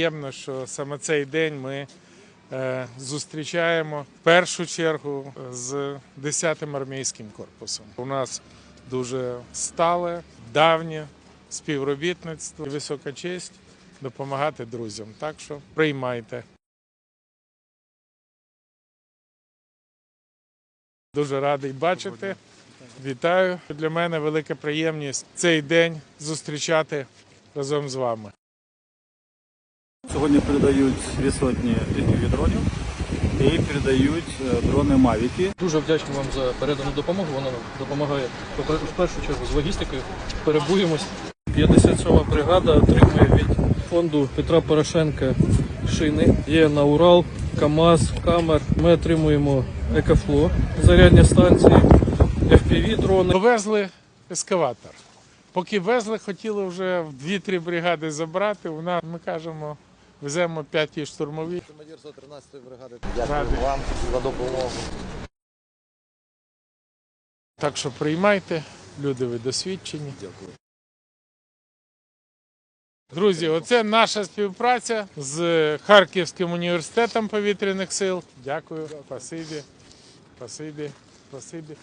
Приємно, що саме цей день ми е, зустрічаємо в першу чергу з 10-м армійським корпусом. У нас дуже стале, давнє співробітництво і висока честь допомагати друзям. Так що приймайте. Дуже радий бачити. Вітаю. Для мене велика приємність цей день зустрічати разом з вами. Сьогодні передають дві сотні від дронів і передають е, дрони Мавіки. Дуже вдячний вам за передану допомогу. Вона нам допомагає в першу чергу з логістикою. Перебуємось. 57-ма бригада отримує від фонду Петра Порошенка шини. Є на Урал, КАМАЗ, Камер. Ми отримуємо Екофло, зарядні станції, FPV дрони. Довезли ескаватор. Поки везли, хотіли вже в 2-3 бригади забрати. У нас, ми кажемо, веземо 5 штурмові. Командир 113-ї бригади. Дякую вам за допомогу. Так що приймайте, люди ви досвідчені. Дякую. Друзі, оце наша співпраця з Харківським університетом повітряних сил. Дякую, спасибі, спасибі, спасибі.